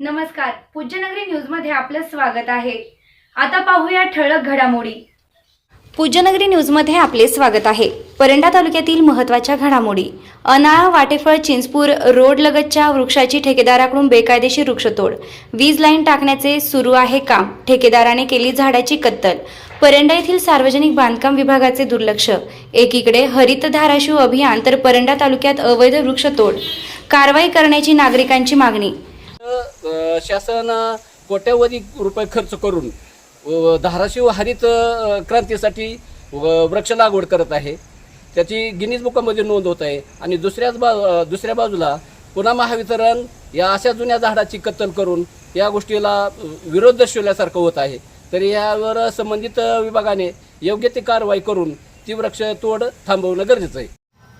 नमस्कार. पूज्यनगरी न्यूजमध्ये आपलं स्वागत आहे. आता पाहूया ठळक घडामोडी. पूज्यनगरी न्यूजमध्ये आपले स्वागत आहे. परंडा तालुक्यातील महत्त्वाच्या घडामोडी. अनाळा वाटेफळ चिंचपूर रोड लगतच्या वृक्षाची ठेकेदाराकडून बेकायदेशीर वृक्षतोड. वीज लाईन टाकण्याचे सुरू आहे काम. ठेकेदाराने केली झाडाची कत्तल. परंडा येथील सार्वजनिक बांधकाम विभागाचे दुर्लक्ष. एकीकडे हरित धाराशिव अभियान तर परंडा तालुक्यात अवैध वृक्षतोड. कारवाई करण्याची नागरिकांची मागणी. शासन कोट्यावधी रुपये खर्च करून धाराशिव हरित क्रांतीसाठी व वृक्ष लागवड करत आहे. त्याची गिनीज बुकामध्ये नोंद होत आहे. आणि दुसऱ्याच बा दुसऱ्या बाजूला पुन्हा महावितरण या अशा जुन्या झाडाची कत्तल करून या गोष्टीला विरोध दर्शवल्यासारखं होत आहे. तर यावर संबंधित विभागाने योग्य ती कारवाई करून ती वृक्ष तोड थांबवणं गरजेचं आहे.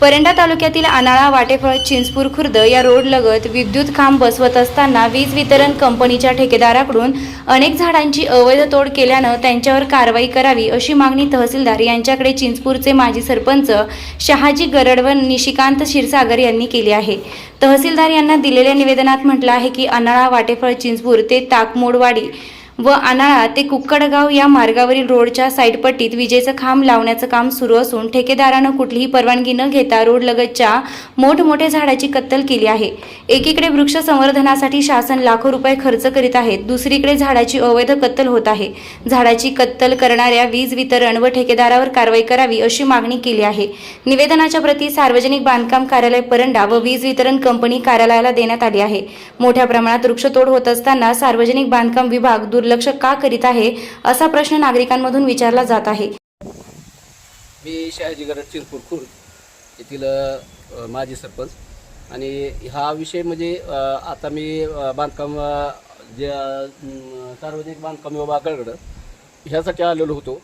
परंडा तालुक्यातील अनाळा वाटेफळ चिंचपूर खुर्द या रोडलगत विद्युत खांब बसवत असताना वीज वितरण कंपनीच्या ठेकेदाराकडून अनेक झाडांची अवैध तोड केल्यानं त्यांच्यावर कारवाई करावी अशी मागणी तहसीलदार यांच्याकडे चिंचपूरचे माजी सरपंच शहाजी गरड व निशिकांत क्षीरसागर यांनी केली आहे. तहसीलदार यांना दिलेल्या निवेदनात म्हटलं आहे की अनाळा वाटेफळ चिंचपूर ते ताकमोडवाडी व अनाळा ते कुक्कडगाव या मार्गावरील रोडच्या साईडपट्टीत विजेचं खांब लावण्याचं काम सुरू असून ठेकेदारानं कुठलीही परवानगी न घेता रोडलगतच्या मोठमोठ्या झाडाची कत्तल केली आहे. एकीकडे वृक्ष संवर्धनासाठी शासन लाखो रुपये खर्च करीत आहे. दुसरीकडे झाडाची अवैध कत्तल होत आहे. झाडाची कत्तल करणाऱ्या वीज वितरण व ठेकेदारावर कारवाई करावी अशी मागणी केली आहे. निवेदनाच्या प्रती सार्वजनिक बांधकाम कार्यालय परंडा व वीज वितरण कंपनी कार्यालयाला देण्यात आली आहे. मोठ्या प्रमाणात वृक्षतोड होत असताना सार्वजनिक बांधकाम विभाग दुर् दुर्लक्ष का करीत आहे असा प्रश्न नागरिकांमधून विचारला जात आहे. मी शहाजी गरज चिरपूर खुर्द येथील माजी सरपंच. आणि हा विषय म्हणजे आता मी बांधकाम जे सार्वजनिक बांधकाम विभागाकडं ह्यासाठी आलेलो होतो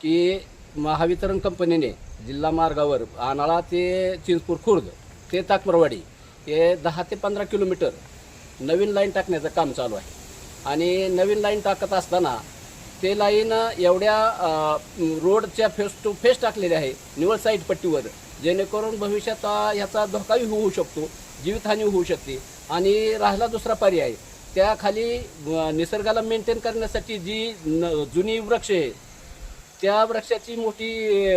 की महावितरण कंपनीने जिल्हा मार्गावर आणाळा ते चिंचपूर खुर्द ते ताकमरवाडी हे दहा ते पंधरा किलोमीटर नवीन लाईन टाकण्याचं काम चालू आहे. आणि नवीन लाईन टाकत असताना ते लाईन एवढ्या रोडच्या फेस टू फेस टाकलेले आहे निवळ साईड पट्टीवर. जेणेकरून भविष्यात ह्याचा धोकाही होऊ शकतो जीवितहानी होऊ शकते. आणि राहिला दुसरा पर्याय त्याखाली निसर्गाला मेंटेन करण्यासाठी जी न जुनी वृक्ष आहे त्या वृक्षाची मोठी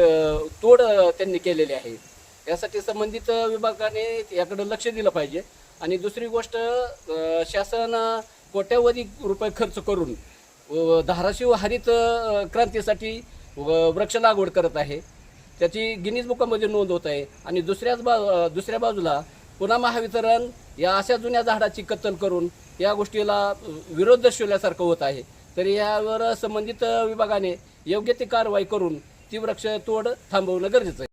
तोड त्यांनी केलेली आहे. यासाठी संबंधित विभागाने याकडं लक्ष दिलं पाहिजे. आणि दुसरी गोष्ट शासन कोट्यावधी रुपये खर्च करून धाराशिव हरित क्रांतीसाठी व वृक्ष लागवड करत आहे. त्याची गिनीज बुकामध्ये नोंद होत आहे. आणि दुसऱ्याच बा दुसऱ्या बाजूला पुन्हा महावितरण या अशा जुन्या झाडाची कत्तल करून या गोष्टीला विरोध दर्शवल्यासारखं होत आहे. तर यावर संबंधित विभागाने योग्य ती कारवाई करून ती वृक्ष तोड थांबवणं गरजेचं आहे.